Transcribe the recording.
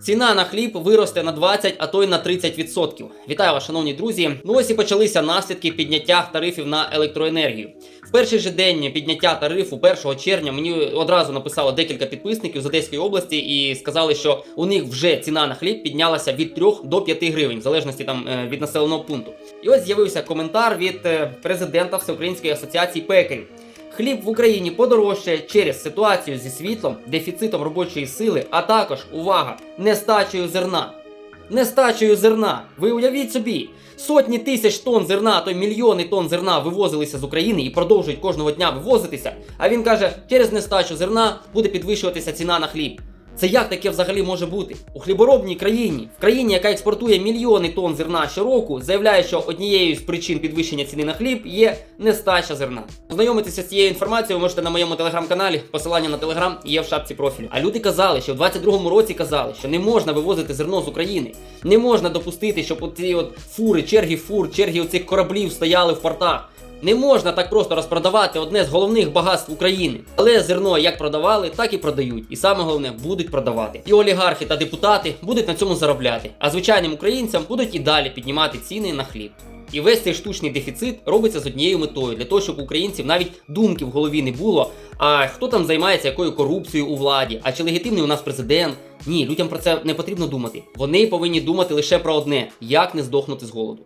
Ціна на хліб виросте на 20, а то й на 30%. Вітаю вас, шановні друзі. Ну ось і почалися наслідки підняття тарифів на електроенергію. В перший же день підняття тарифу 1 червня мені одразу написало декілька підписників з Одеської області і сказали, що у них вже ціна на хліб піднялася від 3 до 5 гривень, в залежності там е, від населеного пункту. І ось з'явився коментар від е, президента Всеукраїнської асоціації пекарів. Хліб в Україні подорожчає через ситуацію зі світлом, дефіцитом робочої сили, а також увага, нестачею зерна. Нестачею зерна. Ви уявіть собі, сотні тисяч тонн зерна, то й мільйони тонн зерна вивозилися з України і продовжують кожного дня вивозитися. А він каже, через нестачу зерна буде підвищуватися ціна на хліб. Це як таке взагалі може бути? У хліборобній країні, в країні, яка експортує мільйони тонн зерна щороку, заявляє, що однією з причин підвищення ціни на хліб є нестача зерна. Ознайомитися з цією інформацією ви можете на моєму телеграм-каналі. Посилання на телеграм є в шапці профілю. А люди казали, що в 22-му році казали, що не можна вивозити зерно з України. Не можна допустити, щоб оці от фури, черги фур, черги оцих кораблів стояли в портах. Не можна так просто розпродавати одне з головних багатств України. Але зерно як продавали, так і продають. І саме головне будуть продавати. І олігархи та депутати будуть на цьому заробляти. А звичайним українцям будуть і далі піднімати ціни на хліб. І весь цей штучний дефіцит робиться з однією метою для того, щоб українців навіть думки в голові не було. А хто там займається якою корупцією у владі? А чи легітимний у нас президент? Ні, людям про це не потрібно думати. Вони повинні думати лише про одне: як не здохнути з голоду.